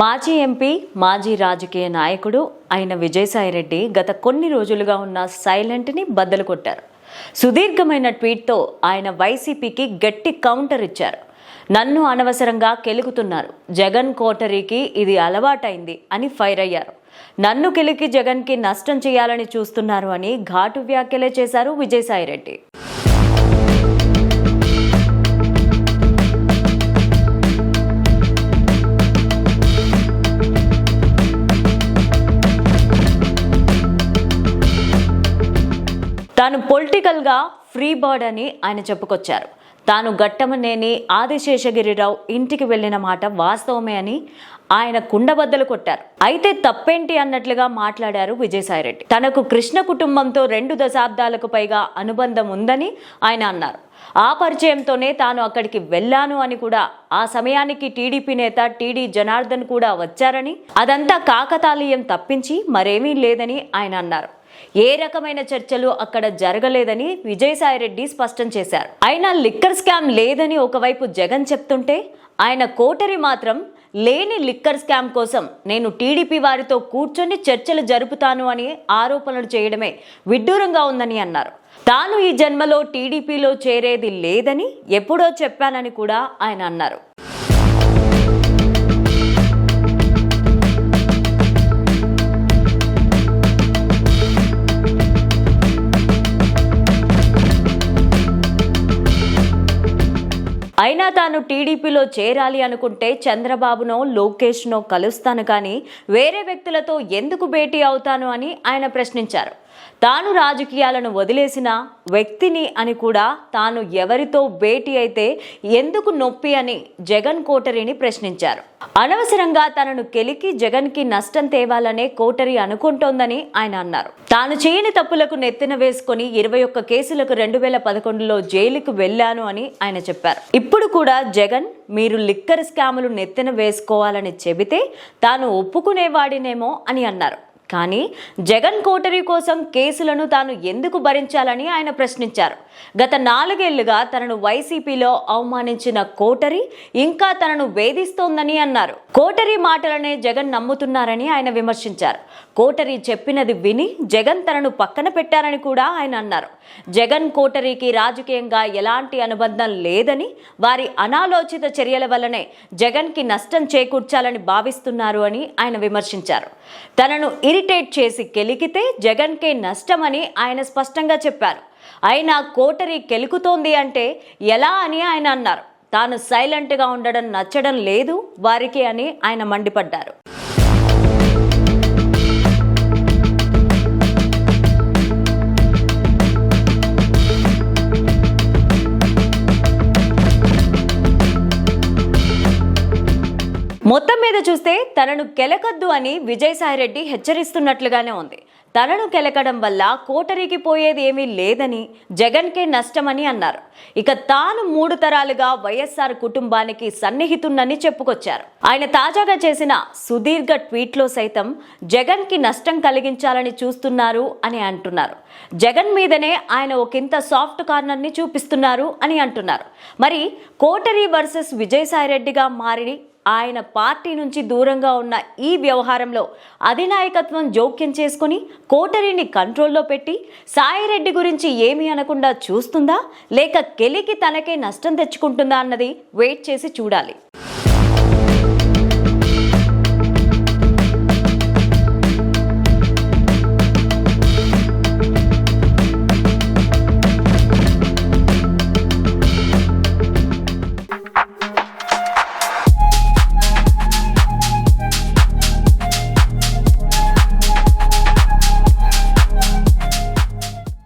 మాజీ ఎంపీ మాజీ రాజకీయ నాయకుడు అయిన విజయసాయిరెడ్డి గత కొన్ని రోజులుగా ఉన్న సైలెంట్ని బద్దలు కొట్టారు. సుదీర్ఘమైన ట్వీట్తో ఆయన వైసీపీకి గట్టి కౌంటర్ ఇచ్చారు. నన్ను అనవసరంగా కెలుకుతున్నారు. జగన్ కోటరీకి ఇది అలవాటైంది అని ఫైర్ అయ్యారు. నన్ను కెలికి జగన్కి నష్టం చేయాలని చూస్తున్నారు అని ఘాటు వ్యాఖ్యలే చేశారు విజయసాయిరెడ్డి. తాను పొలిటికల్గా ఫ్రీ బర్డ్ అని ఆయన చెప్పుకొచ్చారు. తాను ఘట్టమనేని ఆదిశేషగిరిరావు ఇంటికి వెళ్ళిన మాట వాస్తవమే అని ఆయన కుండబద్దలు కొట్టారు. అయితే తప్పేంటి అన్నట్లుగా మాట్లాడారు విజయసాయిరెడ్డి. తనకు కృష్ణ కుటుంబంతో రెండు దశాబ్దాలకు పైగా అనుబంధం ఉందని ఆయన అన్నారు. ఆ పరిచయంతోనే తాను అక్కడికి వెళ్ళాను అని కూడా ఆ సమయానికి టీడీపీ నేత టీడీ జనార్దన్ కూడా వచ్చారని అదంతా కాకతాళీయం తప్పించి మరేమీ లేదని ఆయన అన్నారు. ఏ రకమైన చర్చలు అక్కడ జరగలేదని విజయసాయిరెడ్డి స్పష్టం చేశారు. అయినా లిక్కర్ స్కామ్ లేదని ఒకవైపు జగన్ చెప్తుంటే ఆయన కోటరి మాత్రం లేని లిక్కర్ స్కామ్ కోసం నేను టీడీపీ వారితో కూర్చొని చర్చలు జరుపుతాను అని ఆరోపణలు చేయడమే విడ్డూరంగా ఉందని అన్నారు. తాను ఈ జన్మలో టీడీపీలో చేరేది లేదని ఎప్పుడో చెప్పానని కూడా ఆయన అన్నారు. అయినా తాను టీడీపీలో చేరాలి అనుకుంటే చంద్రబాబునో లోకేష్నో కలుస్తాను కానీ వేరే వ్యక్తులతో ఎందుకు భేటీ అవుతాను అని ఆయన ప్రశ్నించారు. తాను రాజకీయాలను వదిలేసిన వ్యక్తిని అని కూడా తాను ఎవరితో భేటీ అయితే ఎందుకు నొప్పి అని జగన్ కోటరిని ప్రశ్నించారు. అనవసరంగా తనను కెలికి జగన్కి నష్టం తేవాలనే కోటరి అనుకుంటోందని ఆయన అన్నారు. తాను చేయని తప్పులకు నెత్తిన వేసుకొని ఇరవై ఒక్క కేసులకు రెండు వేల పదకొండులో జైలుకు వెళ్ళాను అని ఆయన చెప్పారు. ఇప్పుడు కూడా జగన్ మీరు లిక్కర్ స్కాములు నెత్తిన వేసుకోవాలని చెబితే తాను ఒప్పుకునేవాడినేమో అని అన్నారు. కానీ జగన్ కోటరీ కోసం కేసులను తాను ఎందుకు భరించాలని ఆయన ప్రశ్నించారు. గత నాలుగేళ్ళుగా తనను వైసీపీలో అవమానించిన కోటరీ ఇంకా తనను వేధిస్తోందని అన్నారు. కోటరీ మాటలనే జగన్ నమ్ముతున్నారని ఆయన విమర్శించారు. కోటరీ చెప్పినది విని జగన్ తనను పక్కన పెట్టారని కూడా ఆయన అన్నారు. జగన్ కోటరీకి రాజకీయంగా ఎలాంటి అనుబంధం లేదని వారి అనాలోచిత చర్యల వల్లనే జగన్కి నష్టం చేకూర్చాలని భావిస్తున్నారు అని ఆయన విమర్శించారు. తనను ఇరిటేట్ చేసి కెలికితే జగన్కే నష్టమని ఆయన స్పష్టంగా చెప్పారు. అయినా కోటరీ కెలుకుతోంది అంటే ఎలా అని ఆయన అన్నారు. తాను సైలెంట్గా ఉండడం నచ్చడం లేదు వారికి అని ఆయన మండిపడ్డారు. మొత్తం మీద చూస్తే తనను కెలకద్దు అని విజయసాయిరెడ్డి హెచ్చరిస్తున్నట్లుగానే ఉంది. తనను కెలకడం వల్ల కోటరీకి పోయేది ఏమీ లేదని జగన్కే నష్టమని అన్నారు. ఇక తాను మూడు తరాలుగా వైఎస్ఆర్ కుటుంబానికి సన్నిహితున్నని చెప్పుకొచ్చారు. ఆయన తాజాగా చేసిన సుదీర్ఘ ట్వీట్లో సైతం జగన్కి నష్టం కలిగించాలని చూస్తున్నారు అని అంటున్నారు. జగన్ మీదనే ఆయన ఒకంత సాఫ్ట్ కార్నర్ని చూపిస్తున్నారు అని అంటున్నారు. మరి కోటరీ వర్సెస్ విజయసాయిరెడ్డిగా మారి ఆయన పార్టీ నుంచి దూరంగా ఉన్న ఈ వ్యవహారంలో అధినాయకత్వం జోక్యం చేసుకుని కోటరీని కంట్రోల్లో పెట్టి సాయిరెడ్డి గురించి ఏమీ అనకుండా చూస్తుందా? లేక కెలికి తనకే నష్టం తెచ్చుకుంటుందా అన్నది వెయిట్ చేసి చూడాలి.